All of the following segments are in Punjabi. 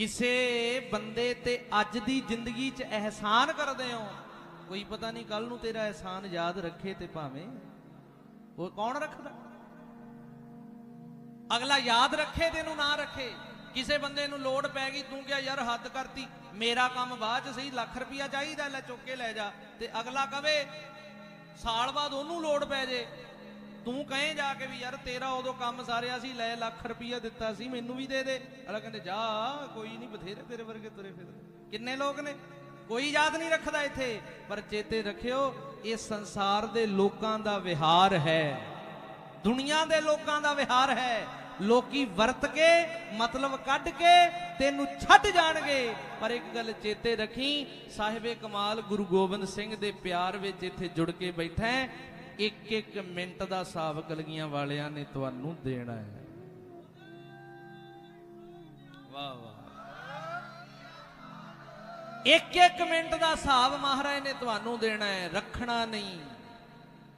ਕਿਸੇ ਬੰਦੇ ਤੇ ਅੱਜ ਦੀ ਜ਼ਿੰਦਗੀ 'ਚ ਅਹਿਸਾਨ ਕਰਦੇ ਹੋ? ਕੋਈ ਪਤਾ ਨਹੀਂ ਕੱਲ ਨੂੰ ਤੇਰਾ ਅਹਿਸਾਨ ਯਾਦ ਰੱਖੇ ਤੇ ਭਾਵੇਂ। ਉਹ ਕੌਣ ਰੱਖਦਾ? ਅਗਲਾ ਯਾਦ ਰੱਖੇ ਤੈਨੂੰ ਨਾ ਰੱਖੇ। ਕਿਸੇ ਬੰਦੇ ਨੂੰ ਲੋੜ ਪੈ ਗਈ, ਤੂੰ ਕਿਹਾ, ਯਾਰ, ਹੱਦ ਕਰਤੀ। ਮੇਰਾ ਕੰਮ ਬਾਅਦ ਚ ਸਹੀ, ਲੱਖ ਰੁਪਇਆ ਚਾਹੀਦਾ, ਲੈ, ਚੁੱਕ ਕੇ ਲੈ ਜਾ। ਤੇ ਅਗਲਾ ਕਵੇ, ਸਾਲ ਬਾਅਦ ਉਹਨੂੰ ਲੋੜ ਪੈ ਜੇ। ਤੂੰ ਕਹੇ ਜਾ ਕੇ ਵੀ ਯਾਰ ਤੇਰਾ ਉਦੋਂ ਕੰਮ ਸਾਰਿਆ ਸੀ, ਲੈ ਲੱਖ ਰੁਪਈਆ ਦਿੱਤਾ ਸੀ, ਮੈਨੂੰ ਵੀ ਦੇ ਦੇ। ਅਗਲਾ ਕਹਿੰਦੇ, ਜਾ, ਕੋਈ ਨਹੀਂ, ਬਥੇਰੇ ਤੇਰੇ ਵਰਗੇ ਤੁਰੇ ਫਿਰਦੇ। ਕਿੰਨੇ ਲੋਕ ਨੇ? ਕੋਈ ਯਾਦ ਨਹੀਂ ਰੱਖਦਾ ਇੱਥੇ। ਪਰ ਚੇਤੇ ਰੱਖਿਓ, ਇਹ ਸੰਸਾਰ ਦੇ ਲੋਕਾਂ ਦਾ ਵਿਹਾਰ ਹੈ। ਦੁਨੀਆ ਦੇ ਲੋਕਾਂ ਦਾ ਵਿਹਾਰ ਹੈ। ਲੋਕੀ ਵਰਤ ਕੇ, ਮਤਲਬ ਕੱਢ ਕੇ, ਤੈਨੂੰ ਛੱਡ ਜਾਣਗੇ। ਪਰ ਇੱਕ ਗੱਲ ਚੇਤੇ ਰੱਖੀ, ਸਾਹਿਬੇ ਕਮਾਲ ਗੁਰੂ ਗੋਬਿੰਦ ਸਿੰਘ ਦੇ ਪਿਆਰ ਵਿੱਚ ਇੱਥੇ ਜੁੜ ਕੇ ਬੈਠਾ ਇੱਕ ਇੱਕ ਮਿੰਟ ਦਾ ਹਿਸਾਬ ਕਲਗੀਆਂ ਵਾਲਿਆਂ ਨੇ ਤੁਹਾਨੂੰ ਦੇਣਾ ਹੈ। ਵਾਹ ਵਾਹ। ਇੱਕ ਇੱਕ ਮਿੰਟ ਦਾ ਹਿਸਾਬ ਮਹਾਰਾਜ ਨੇ ਤੁਹਾਨੂੰ ਦੇਣਾ ਹੈ, ਰੱਖਣਾ ਨਹੀਂ।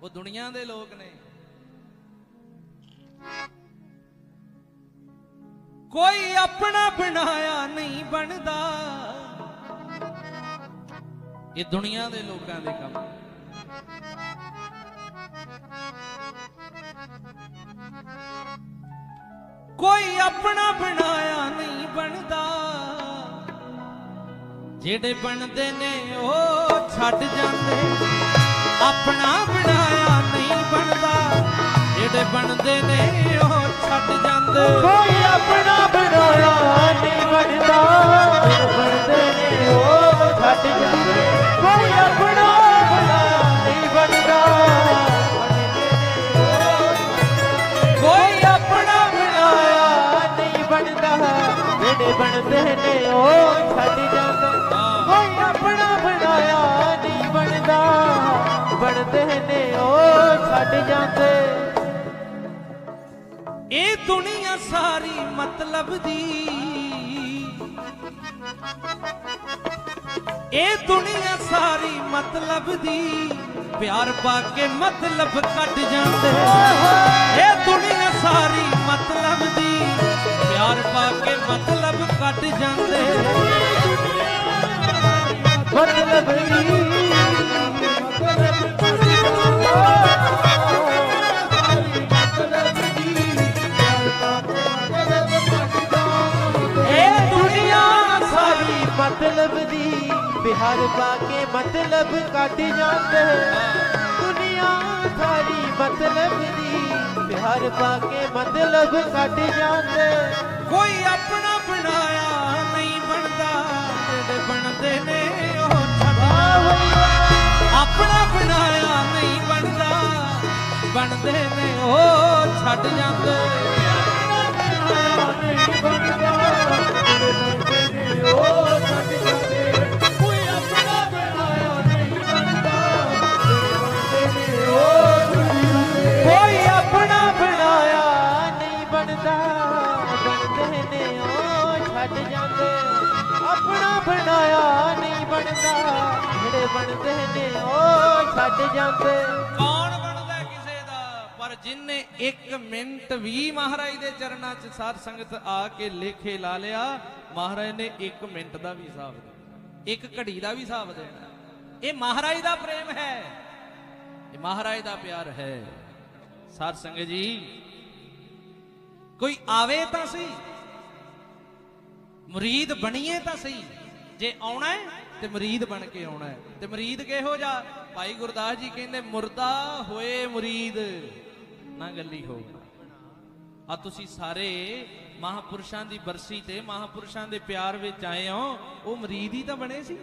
ਉਹ ਦੁਨੀਆ ਦੇ ਲੋਕ ਨੇ। ਕੋਈ ਆਪਣਾ ਬਣਾਇਆ ਨਹੀਂ ਬਣਦਾ। ਇਹ ਦੁਨੀਆ ਦੇ ਲੋਕਾਂ ਦੇ ਕੰਮ। ਕੋਈ ਆਪਣਾ ਬਣਾਇਆ ਨਹੀਂ ਬਣਦਾ। ਜਿਹੜੇ ਬਣਦੇ ਨੇ ਉਹ ਛੱਡ ਜਾਂਦੇ। ਆਪਣਾ ਬਣਾਇਆ ਨਹੀਂ ਬਣਦਾ। ਜਿਹੜੇ ਬਣਦੇ ਨੇ ਉਹ ਛੱਡ ਜਾਂਦੇ। ਕੋਈ ਆਪਣਾ ਬਣਾਇਆ ਨਹੀਂ ਬਣਦਾ। ਜਿਹੜੇ ਨੇ ਉਹ ਛੱਡ ਜਾਂਦੇ। ਕੋਈ ਆਪਣਾ ਬਣਾਇਆ ਨਹੀਂ ਬਣਦਾ ਬਣਦੇ ਨੇ ਉਹ ਛੱਡ ਜਾਂਦੇ। ਇਹ ਦੁਨੀਆ ਸਾਰੀ ਮਤਲਬ ਦੀ। ਇਹ ਦੁਨੀਆ ਸਾਰੀ ਮਤਲਬ ਦੀ। ਪਿਆਰ ਪਾ ਕੇ ਮਤਲਬ ਕੱਢ ਜਾਂਦੇ। ਇਹ ਦੁਨੀਆ ਸਾਰੀ ਮਤਲਬ ਦੀ। ਪਿਆਰ ਪਾ ਕੇ ਮਤਲਬ ਕੱਢ ਜਾਂਦੇ। ਮਤਲਬ ਨਹੀਂ ਸਾਰੀ ਮਤਲਬ ਦੀ, ਬਿਹਾਰ ਪਾ ਕੇ ਮਤਲਬ ਕੱਢ ਜਾਂਦੇ। ਦੁਨੀਆ ਸਾਰੀ ਮਤਲਬ ਦੀ, ਬਿਹਾਰ ਪਾ ਕੇ ਮਤਲਬ ਕੱਢ ਜਾਂਦੇ। ਕੋਈ ਆਪਣਾ ਜਿਹੜੇ ਬਣਦੇ। ਨੇ ਉਹ ਛੱਡ ਆਪਣਾ ਬਣਾਇਆ ਨਹੀਂ ਬਣਦਾ। ਬਣਦੇ ਨੇ ਉਹ ਛੱਡ ਜਾਂਦੇ। ਛੱਡ ਜਾਂਦੇ। ਆਪਣਾ ਬਣਾਇਆ ਨਹੀਂ ਬਣਦਾ। ਜਿਹੜੇ ਬਣਦੇ ਨੇ ਉਹ ਛੱਡ ਜਾਂਦੇ। ਕੌਣ ਬਣਦਾ ਕਿਸੇ ਦਾ? ਪਰ ਜਿਨੇ 1 ਮਿੰਟ ਵੀ ਮਹਾਰਾਜ ਦੇ ਚਰਨਾਂ 'ਚ ਸਾਧ ਸੰਗਤ ਆ ਕੇ ਲੇਖੇ ਲਾ ਲਿਆ, ਮਹਾਰਾਜ ਨੇ ਇੱਕ ਮਿੰਟ ਦਾ ਵੀ ਹਿਸਾਬ ਦੇਣਾ। ਇੱਕ ਘੜੀ ਦਾ ਵੀ ਹਿਸਾਬ ਦੇਣਾ। ਇਹ ਮਹਾਰਾਜ ਦਾ ਪ੍ਰੇਮ ਹੈ। ਇਹ ਮਹਾਰਾਜ ਦਾ ਪਿਆਰ ਹੈ। ਸਾਧ ਸੰਗਤ ਜੀ, ਕੋਈ ਆਵੇ ਤਾਂ ਸਹੀ। ਮੁਰੀਦ ਬਣੀਏ ਤਾਂ ਸਹੀ। ਜੇ ਆਉਣਾ ਹੈ ਤੇ ਮੁਰੀਦ ਬਣ ਕੇ ਆਉਣਾ ਹੈ। ਤੇ ਮੁਰੀਦ ਕਿਹੋ ਜਾ ਭਾਈ ਗੁਰਦਾਸ ਜੀ ਕਹਿੰਦੇ, ਮੁਰਦਾ ਹੋਏ ਮੁਰੀਦ। ਨਾ ਗੱਲੀ ਹੋ ਆ ਤੁਸੀਂ ਸਾਰੇ ਮਹਾਪੁਰਸ਼ਾਂ ਦੀ ਬਰਸੀ ਤੇ ਮਹਾਪੁਰਸ਼ਾਂ ਦੇ ਪਿਆਰ ਵਿੱਚ ਆਏ ਹੋ, ਉਹ ਮੁਰੀਦ ਹੀ ਤਾਂ ਬਣੇ ਸੀ।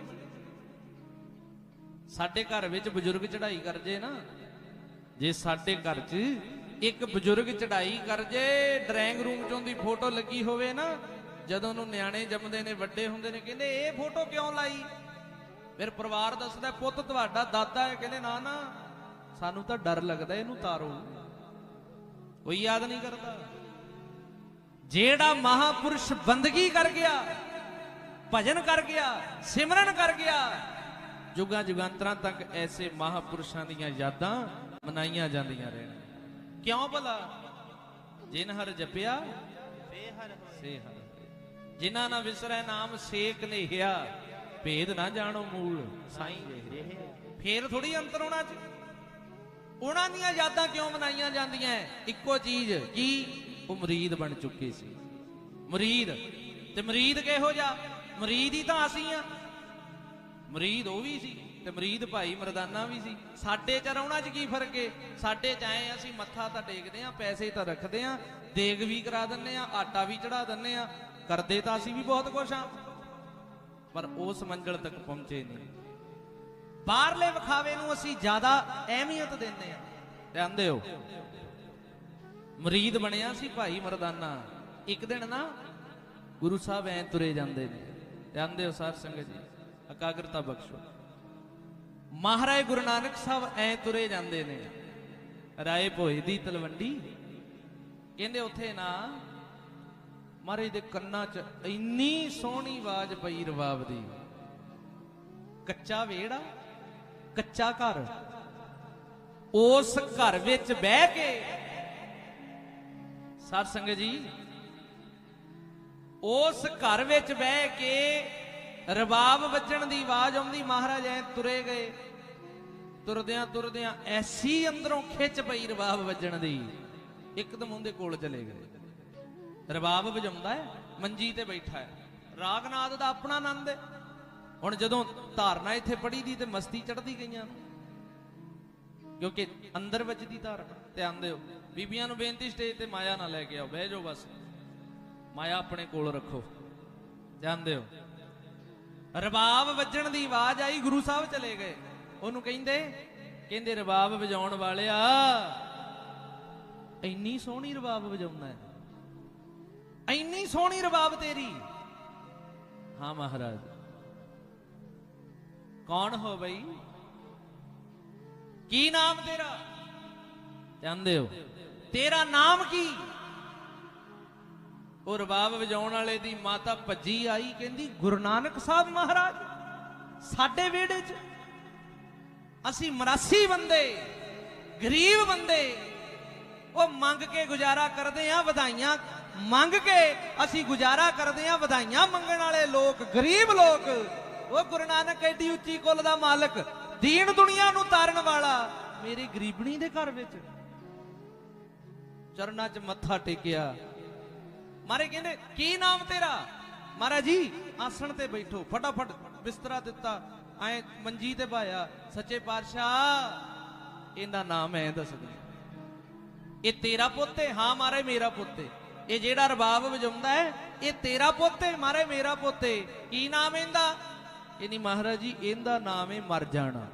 ਸਾਡੇ ਘਰ ਵਿੱਚ ਬਜ਼ੁਰਗ ਚੜ੍ਹਾਈ ਕਰ ਜੇ ਨਾ। ਜੇ ਸਾਡੇ ਘਰ 'ਚ ਇੱਕ ਬਜ਼ੁਰਗ ਚੜ੍ਹਾਈ ਕਰ ਜੇ ਡਰਾਇੰਗ ਰੂਮ 'ਚੋਂ ਦੀ ਫੋਟੋ ਲੱਗੀ ਹੋਵੇ ਨਾ ਜਦੋਂ ਨੂੰ ਨਿਆਣੇ ਜੰਮਦੇ ਨੇ, ਵੱਡੇ ਹੁੰਦੇ ਨੇ, ਕਹਿੰਦੇ, ਇਹ ਫੋਟੋ ਕਿਉਂ ਲਾਈ? ਫਿਰ ਪਰਿਵਾਰ ਦੱਸਦਾ, ਪੁੱਤ, ਤੁਹਾਡਾ ਦਾਦਾ ਹੈ। ਕਹਿੰਦੇ, ਨਾ ਨਾ, ਸਾਨੂੰ ਤਾਂ ਡਰ ਲੱਗਦਾ, ਇਹਨੂੰ ਤਾਰੋ। ਕੋਈ ਯਾਦ ਨਹੀਂ ਕਰਦਾ। ਜਿਹੜਾ ਮਹਾਪੁਰਸ਼ ਬੰਦਗੀ ਕਰ ਗਿਆ, ਭਜਨ ਕਰ ਗਿਆ, ਸਿਮਰਨ ਕਰ ਗਿਆ, ਜੁਗਾਂ ਜੁਗਾਂਤਰਾਂ ਤੱਕ ਐਸੇ ਮਹਾਪੁਰਸ਼ਾਂ ਦੀਆਂ ਯਾਦਾਂ ਮਨਾਈਆਂ ਜਾਂਦੀਆਂ ਰਹਿਣ। ਕਿਉਂ ਭਲਾ? ਜਿਨ ਹਰ ਜਪਿਆ ਸੇ ਹਰ ਜਿਨ੍ਹਾਂ ਨਾ ਵਿਸਰੈ ਨਾਮ ਸੇਕ ਨੇਹਿਆ ਭੇਦ ਨਾ ਜਾਣੋ ਮੂਲ, ਸਾਈਂ ਫੇਰ ਥੋੜੀ ਅੰਤਰ ਹੋਣਾ ਚ। ਉਹਨਾਂ ਦੀਆਂ ਯਾਦਾਂ ਕਿਉਂ ਮਨਾਈਆਂ ਜਾਂਦੀਆਂ? ਇੱਕੋ ਚੀਜ਼, ਕੀ? ਉਹ ਮਰੀਦ ਬਣ ਚੁੱਕੇ ਸੀ। ਮਰੀਦ, ਤੇ ਮਰੀਦ ਕਿਹੋ ਜਿਹਾ? ਮਰੀਦ ਹੀ ਤਾਂ ਅਸੀਂ ਆ ਮਰੀਦ ਉਹ ਵੀ ਸੀ, ਤੇ ਮਰੀਦ ਭਾਈ ਮਰਦਾਨਾ ਵੀ ਸੀ। ਸਾਡੇ ਚ ਰੌਣਾ ਚ ਕੀ ਫ਼ਰਕ ਏ? ਸਾਡੇ ਚ ਆਏ ਅਸੀਂ ਮੱਥਾ ਤਾਂ ਟੇਕਦੇ ਆ ਪੈਸੇ ਤਾਂ ਰੱਖਦੇ ਆ ਦੇਗ ਵੀ ਕਰਾ ਦਿੰਨੇ ਆ ਆਟਾ ਵੀ ਚੜਾ ਦਿੰਨੇ ਆ ਕਰਦੇ ਤਾਂ ਅਸੀਂ ਵੀ ਬਹੁਤ ਕੁਛ ਆ ਪਰ ਉਸ ਮੰਜ਼ਲ ਤੱਕ ਪਹੁੰਚੇ ਨਹੀਂ। ਬਾਹਰਲੇ ਵਿਖਾਵੇ ਨੂੰ ਅਸੀਂ ਜ਼ਿਆਦਾ ਅਹਿਮੀਅਤ ਦਿੰਦੇ ਆ ਧਿਆਨ ਹੋ। ਮਰੀਦ ਬਣਿਆ ਸੀ ਭਾਈ ਮਰਦਾਨਾ। ਇੱਕ ਦਿਨ ਨਾ ਗੁਰੂ ਸਾਹਿਬ ਐ ਤੁਰੇ ਜਾਂਦੇ ਨੇ। ਧਿਆਨ ਹੋ ਸਾਧ ਸੰਗਤ ਜੀ ਇਕਾਗਰਤਾ ਬਖਸ਼ੋ। ਮਹਾਰਾਜ ਗੁਰੂ ਨਾਨਕ ਸਾਹਿਬ ਐ ਤੁਰੇ ਜਾਂਦੇ ਨੇ। ਰਾਏ ਭੋਏ ਦੀ ਤਲਵੰਡੀ ਕਹਿੰਦੇ ਉੱਥੇ ਨਾ ਮਹਾਰਾਜ ਦੇ ਕੰਨਾਂ 'ਚ ਇੰਨੀ ਸੋਹਣੀ ਆਵਾਜ਼ ਪਈ ਰਬਾਬ ਦੀ। ਕੱਚਾ ਵੇੜਾ ਕੱਚਾ ਘਰ। ਉਸ ਘਰ ਵਿੱਚ ਬਹਿ ਕੇ ਸਾਧ ਸੰਗਤ ਜੀ, ਉਸ ਘਰ ਵਿੱਚ ਬਹਿ ਕੇ ਰਬਾਬ ਵੱਜਣ ਦੀ ਆਵਾਜ਼ ਆਉਂਦੀ, ਮਹਾਰਾਜ ਐ ਤੁਰੇ ਗਏ। ਤੁਰਦਿਆਂ ਤੁਰਦਿਆਂ ਐਸੀ ਅੰਦਰੋਂ ਖਿੱਚ ਪਈ ਰਬਾਬ ਵੱਜਣ ਦੀ। ਇੱਕਦਮ ਉਹਦੇ ਕੋਲ ਚਲੇ ਗਏ। ਰਬਾਬ ਵਜਾਉਂਦਾ ਹੈ, ਮੰਜੀ ਤੇ ਬੈਠਾ ਹੈ। ਰਾਗਨਾਦ ਦਾ ਆਪਣਾ ਆਨੰਦ ਹੈ। ਹੁਣ ਜਦੋਂ ਧਾਰਨਾ ਇੱਥੇ ਪੜੀ ਦੀ ਤੇ ਮਸਤੀ ਚੜਦੀ ਗਈਆਂ। ਕਿਉਂਕਿ ਅੰਦਰ ਵੱਜਦੀ ਧਾਰਨਾ, ਧਿਆਨ ਦਿਓ। ਬੀਬੀਆਂ ਨੂੰ ਬੇਨਤੀ ਸਟੇਜ ਤੇ ਮਾਇਆ ਨਾ ਲੈ ਕੇ ਆਓ, ਬਹਿ ਜਾਓ ਬਸ। ਮਾਇਆ ਆਪਣੇ ਕੋਲ ਰੱਖੋ। ਧਿਆਨ ਦਿਓ। ਰਬਾਬ ਵੱਜਣ ਦੀ ਆਵਾਜ਼ ਆਈ, ਗੁਰੂ ਸਾਹਿਬ ਚਲੇ ਗਏ। ਉਹਨੂੰ ਕਹਿੰਦੇ ਕਹਿੰਦੇ ਰਬਾਬ ਵਜਾਉਣ ਵਾਲਿਆ, ਇੰਨੀ ਸੋਹਣੀ ਰਬਾਬ ਵਜਾਉਂਦਾ ਹੈ। ਇੰਨੀ ਸੋਹਣੀ ਰਬਾਬ ਤੇਰੀ। ਹਾਂ ਮਹਾਰਾਜ। ਕੌਣ ਹੋ ਬਈ? ਕੀ ਨਾਮ ਤੇਰਾ? ਚਾਹੁੰਦੇ ਹੋ। ਤੇਰਾ ਨਾਮ ਕੀ? ਉਹ ਰਬਾਬ ਵਜਾਉਣ ਵਾਲੇ ਦੀ ਮਾਤਾ ਭੱਜੀ ਆਈ, ਕਹਿੰਦੀ, ਗੁਰੂ ਨਾਨਕ ਸਾਹਿਬ ਮਹਾਰਾਜ, ਸਾਡੇ ਵਿਹੜੇ 'ਚ ਅਸੀਂ ਮਰਾਸੀ ਬੰਦੇ, ਗਰੀਬ ਬੰਦੇ ਉਹ ਮੰਗ ਕੇ ਗੁਜ਼ਾਰਾ ਕਰਦੇ ਆ ਵਧਾਈਆਂ। ਮੰਗ ਕੇ ਅਸੀਂ ਗੁਜ਼ਾਰਾ ਕਰਦੇ ਆ ਵਧਾਈਆਂ ਮੰਗਣ ਵਾਲੇ ਲੋਕ, ਗਰੀਬ ਲੋਕ। ਉਹ ਗੁਰੂ ਨਾਨਕ ਐਡੀ ਉੱਚੀ ਕੁੱਲ ਦਾ ਮਾਲਕ, ਦੀਨ ਦੁਨੀਆ ਨੂੰ ਤਾਰਨ ਵਾਲਾ, ਮੇਰੀ ਗਰੀਬਣੀ ਦੇ ਘਰ ਵਿੱਚ। ਚਰਨਾਂ 'ਚ ਮੱਥਾ ਟੇਕਿਆ। ਮਾਰੇ ਕਹਿੰਦੇ, ਕੀ ਨਾਮ ਤੇਰਾ? ਮਹਾਰਾਜ ਜੀ, ਆਸਣ ਤੇ ਬੈਠੋ। ਫਟਾਫਟ ਬਿਸਤਰਾ ਦਿੱਤਾ। ਐ ਮੰਜੀ ਤੇ ਪਾਇਆ ਸੱਚੇ ਪਾਤਸ਼ਾਹ, ਇਹਦਾ ਨਾਮ ਐ ਦੱਸਦੇ ਇਹ ਤੇਰਾ ਪੁੱਤ ਹੈ, ਹਾਂ ਮਾਰੇ ਮੇਰਾ ਪੁੱਤ ਹੈ। ਇਹ ਜਿਹੜਾ ਰਬਾਬ ਵਜਾਉਂਦਾ ਹੈ, ਇਹ ਤੇਰਾ ਪੁੱਤ ਹੈ, ਮਾਰੇ ਮੇਰਾ ਪੁੱਤ ਹੈ। ਕੀ ਨਾਮ ਇਹਦਾ? ਇਹ ਨਹੀਂ ਮਹਾਰਾਜ ਜੀ, ਇਹਦਾ ਨਾਮ ਹੈ ਮਰ ਜਾਣਾ।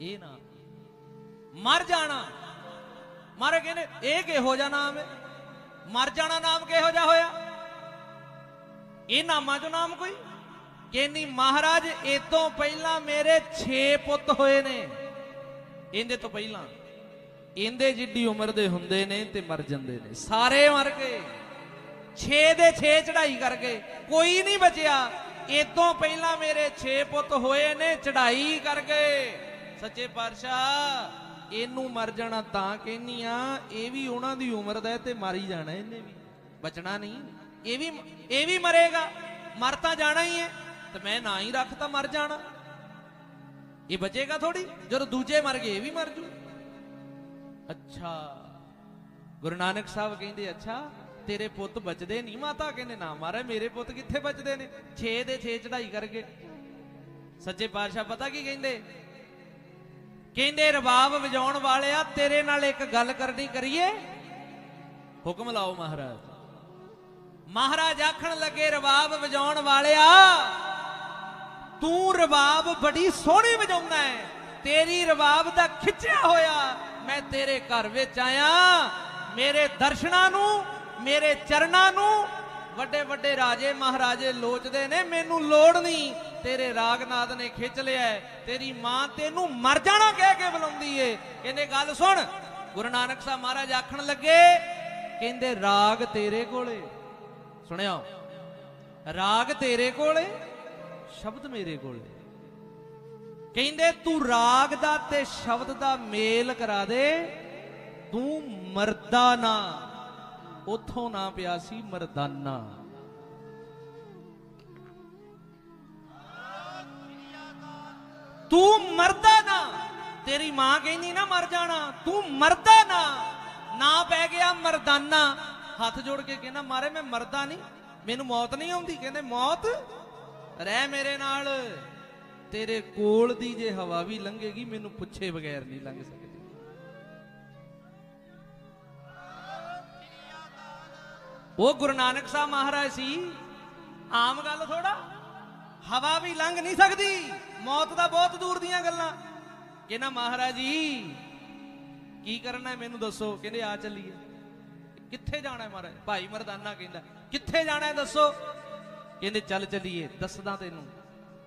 ਇਹ ਨਾਮ ਮਰ ਜਾਣਾ। ਮਾਰੇ ਕਹਿੰਦੇ, ਇਹ ਕਿਹੋ ਜਿਹਾ ਨਾਮ ਹੈ? ਮਰ ਜਾਣਾ ਨਾਮ ਕਿਹੋ ਜਿਹਾ ਹੋਇਆ? ਇਹ ਨਾਮਾਂ ਚੋਂ ਨਾਮ ਕੋਈ? ਕਹਿੰਦੀ ਮਹਾਰਾਜ, ਇਹ ਤੋਂ ਪਹਿਲਾਂ ਮੇਰੇ 6 ਪੁੱਤ ਹੋਏ ਨੇ। ਇਹਦੇ ਤੋਂ ਪਹਿਲਾਂ। ਇਹਦੇ ਜਿੱਡੀ ਉਮਰ ਦੇ ਹੁੰਦੇ ਨੇ ਤੇ ਮਰ ਜਾਂਦੇ ਨੇ। ਸਾਰੇ ਮਰ ਗਏ। 6 ਦੇ 6 ਚੜਾਈ ਕਰ ਗਏ। ਕੋਈ ਨਹੀਂ ਬਚਿਆ। ਇਹ ਤੋਂ ਪਹਿਲਾਂ ਮੇਰੇ 6 ਪੁੱਤ ਹੋਏ ਨੇ ਚੜਾਈ ਕਰ ਗਏ। ਸੱਚੇ ਪਾਤਸ਼ਾਹ, ਇਹਨੂੰ ਮਰ ਜਾਣਾ ਤਾਂ ਕਹਿੰਨੀ ਆ, ਇਹ ਵੀ ਉਹਨਾਂ ਦੀ ਉਮਰ ਦਾ ਤੇ ਮਰ ਹੀ ਜਾਣਾ ਇਹਨੇ ਵੀ। ਬਚਣਾ ਨਹੀਂ। ਇਹ ਵੀ ਇਹ ਵੀ ਮਰੇਗਾ। ਮਰ ਤਾਂ ਜਾਣਾ ਹੀ ਹੈ। ਤੇ ਮੈਂ ਨਾ ਹੀ ਰੱਖ ਤਾਂ ਮਰ ਜਾਣਾ। ਇਹ ਬਚੇਗਾ ਥੋੜੀ ਜਦੋਂ ਦੂਜੇ ਮਰ ਗਏ, ਇਹ ਵੀ ਮਰ ਜੂ। ਅੱਛਾ। ਗੁਰੂ ਨਾਨਕ ਸਾਹਿਬ ਕਹਿੰਦੇ, ਅੱਛਾ, ਤੇਰੇ ਪੁੱਤ ਬਚਦੇ ਨਹੀਂ ਮਾਤਾ ਕਹਿੰਦੇ, ਨਾ ਮਾਰੇ ਮੇਰੇ ਪੁੱਤ ਕਿੱਥੇ ਬਚਦੇ ਨੇ? 6 ਦੇ 6 ਚੜਾਈ ਕਰਕੇ। ਸੱਚੇ ਪਾਤਸ਼ਾਹ ਪਤਾ ਕੀ ਕਹਿੰਦੇ? ਕਹਿੰਦੇ, ਰਬਾਬ ਵਜਾਉਣ ਵਾਲਿਆ, ਤੇਰੇ ਨਾਲ ਇੱਕ ਗੱਲ ਕਰਨੀ ਕਰੀਏ। ਹੁਕਮ ਲਾਓ ਮਹਾਰਾਜ। ਮਹਾਰਾਜ ਆਖਣ ਲੱਗੇ, ਰਬਾਬ ਵਜਾਉਣ ਵਾਲਿਆ, ਤੂੰ ਰਬਾਬ ਬੜੀ ਸੋਹਣੀ ਵਜਾਉਂਦਾ ਹੈ। ਤੇਰੀ ਰਬਾਬ ਦਾ ਖਿੱਚਿਆ ਹੋਇਆ ਮੈਂ ਤੇਰੇ ਘਰ ਵਿੱਚ ਆਇਆ। ਮੇਰੇ ਦਰਸ਼ਨਾਂ ਨੂੰ, ਮੇਰੇ ਚਰਨਾਂ ਨੂੰ। ਵੱਡੇ ਵੱਡੇ ਰਾਜੇ ਮਹਾਰਾਜੇ ਲੋਚਦੇ ਨੇ, ਮੈਨੂੰ ਲੋੜ ਨਹੀਂ। ਤੇਰੇ ਰਾਗਨਾਦ ਨੇ ਖਿੱਚ ਲਿਆ ਤੇਰੀ ਮਾਂ ਤੈਨੂੰ ਮਰ ਜਾਣਾ ਕਹਿ ਕੇ ਬੁਲਾਉਂਦੀ ਏ। ਕਹਿੰਦੇ, ਗੱਲ ਸੁਣ। ਗੁਰੂ ਨਾਨਕ ਸਾਹਿਬ ਮਹਾਰਾਜ ਆਖਣ ਲੱਗੇ, ਕਹਿੰਦੇ, ਰਾਗ ਤੇਰੇ ਕੋਲੇ। ਸੁਣਿਓ ਰਾਗ ਤੇਰੇ ਕੋਲੇ, ਸ਼ਬਦ ਮੇਰੇ ਕੋਲੇ। ਕਹਿੰਦੇ, ਤੂੰ ਰਾਗ ਦਾ ਤੇ ਸ਼ਬਦ ਦਾ ਮੇਲ ਕਰਾ ਦੇ, ਤੂੰ ਮਰਦਾ ਨਾ। ਉਥੋਂ ਨਾ ਪਿਆ ਸੀ ਮਰਦਾਨਾ। ਤੂੰ ਮਰਦਾ ਨਾ, ਤੇਰੀ ਮਾਂ ਕਹਿੰਦੀ ਨਾ ਮਰ ਜਾਣਾ, ਤੂੰ ਮਰਦਾ ਨਾ। ਨਾ ਪੈ ਗਿਆ ਮਰਦਾਨਾ। ਹੱਥ ਜੋੜ ਕੇ ਕਹਿੰਦਾ, ਮਾਰੇ, ਮੈਂ ਮਰਦਾ ਨਹੀਂ, ਮੈਨੂੰ ਮੌਤ ਨਹੀਂ ਆਉਂਦੀ। ਕਹਿੰਦੇ, ਮੌਤ? ਰਹਿ ਮੇਰੇ ਨਾਲ। ਤੇਰੇ ਕੋਲ ਦੀ ਜੇ ਹਵਾ ਵੀ ਲੰਘੇਗੀ, ਮੈਨੂੰ ਪੁੱਛੇ ਬਗੈਰ ਨਹੀਂ ਲੰਘ ਸਕਦੀ। ਉਹ ਗੁਰੂ ਨਾਨਕ ਸਾਹਿਬ ਮਹਾਰਾਜ ਸੀ। ਆਮ ਗੱਲ ਥੋੜਾ ਹਵਾ ਵੀ ਲੰਘ ਨਹੀਂ ਸਕਦੀ, ਮੌਤ ਦਾ ਬਹੁਤ ਦੂਰ ਦੀਆਂ ਗੱਲਾਂ। ਕਹਿੰਦਾ, ਮਹਾਰਾਜ ਜੀ, ਕੀ ਕਰਨਾ ਹੈ ਮੈਨੂੰ ਦੱਸੋ? ਕਹਿੰਦੇ, ਆ ਚੱਲੀਏ। ਕਿੱਥੇ ਜਾਣਾ ਹੈ ਮਹਾਰਾਜ? ਭਾਈ ਮਰਦਾਨਾ ਕਹਿੰਦਾ, ਕਿੱਥੇ ਜਾਣਾ ਹੈ ਦੱਸੋ? ਕਹਿੰਦੇ, ਚੱਲ ਚੱਲੀਏ, ਦੱਸਦਾ ਤੈਨੂੰ।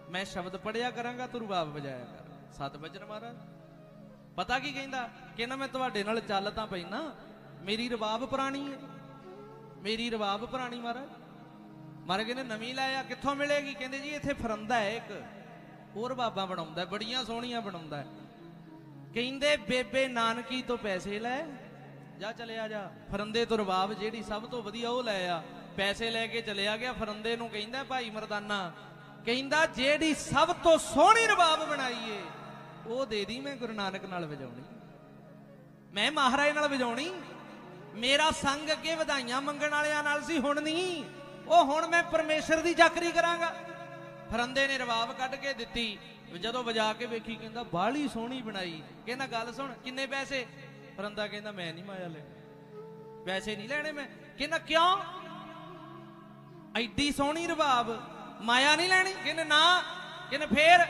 ਮੈਂ ਸ਼ਬਦ ਪੜਿਆ ਕਰਾਂਗਾ, ਤੂੰ ਰਬਾਬ ਵਜਾਇਆ ਕਰ। ਸਤ ਵਜਨ ਮਹਾਰਾਜ। ਪਤਾ ਕੀ ਕਹਿੰਦਾ? ਕਹਿੰਦਾ, ਮੈਂ ਤੁਹਾਡੇ ਨਾਲ ਚੱਲ ਤਾਂ ਪੈਣਾ ਮੇਰੀ ਰਬਾਬ ਪੁਰਾਣੀ ਹੈ। ਮੇਰੀ ਰਬਾਬ ਪੁਰਾਣੀ ਮਹਾਰਾਜ। ਮਹਾਰਾਜ ਕਹਿੰਦੇ, ਨਵੀਂ ਲੈ ਆ, ਕਿੱਥੋਂ ਮਿਲੇਗੀ? ਕਹਿੰਦੇ ਜੀ, ਇੱਥੇ ਫਰੰਦਾ ਹੈ ਇੱਕ। ਹੋਰ ਬਾਬਾ ਬਣਾਉਂਦਾ ਬੜੀਆਂ ਸੋਹਣੀਆਂ ਬਣਾਉਂਦਾ ਕਹਿੰਦੇ, ਬੇਬੇ ਨਾਨਕੀ ਤੋਂ ਪੈਸੇ ਲੈ। ਜਾ ਚਲਿਆ ਜਾ। ਫਰੰਦੇ ਤੋਂ ਰਬਾਬ ਜਿਹੜੀ ਸਭ ਤੋਂ ਵਧੀਆ ਉਹ ਲੈ ਆ। ਪੈਸੇ ਲੈ ਕੇ ਚਲਿਆ ਗਿਆ। ਫਰੰਦੇ ਨੂੰ ਕਹਿੰਦਾ, ਭਾਈ ਮਰਦਾਨਾ ਕਹਿੰਦਾ, ਜਿਹੜੀ ਸਭ ਤੋਂ ਸੋਹਣੀ ਰਬਾਬ ਬਣਾਈ ਏ, ਉਹ ਦੇ ਦੀ ਮੈਂ ਗੁਰੂ ਨਾਨਕ ਨਾਲ ਵਜਾਉਣੀ। ਮੈਂ ਮਹਾਰਾਜ ਨਾਲ ਵਜਾਉਣੀ। ਮੇਰਾ ਸੰਗ ਅੱਗੇ ਵਧਾਈਆਂ ਮੰਗਣ ਵਾਲਿਆਂ ਨਾਲ ਸੀ, ਹੁਣ ਨਹੀਂ। ਉਹ ਹੁਣ ਮੈਂ ਪਰਮੇਸ਼ਰ ਦੀ ਜਾਕਰੀ ਕਰਾਂਗਾ। ਫਰੰਦੇ ਨੇ ਰਬਾਬ ਕੱਢ ਕੇ ਦਿੱਤੀ। ਜਦੋਂ ਵਜਾ ਕੇ ਵੇਖੀ, ਕਹਿੰਦਾ, ਬਾਹਲੀ ਸੋਹਣੀ ਬਣਾਈ। ਕਹਿੰਦਾ, ਗੱਲ ਸੁਣ, ਕਿੰਨੇ ਪੈਸੇ? ਫਰੰਦਾ ਕਹਿੰਦਾ, ਮੈਂ ਨਹੀਂ ਮਾਇਆ ਲੈ ਪੈਸੇ ਨਹੀਂ ਲੈਣੇ ਮੈਂ। ਕਹਿੰਦਾ, ਕਿਉਂ? ਐਡੀ ਸੋਹਣੀ ਰਬਾਬ ਮਾਇਆ ਨਹੀਂ ਲੈਣੀ। ਕਹਿੰਦੇ ਨਾ ਕਹਿੰਦੇ ਫੇਰ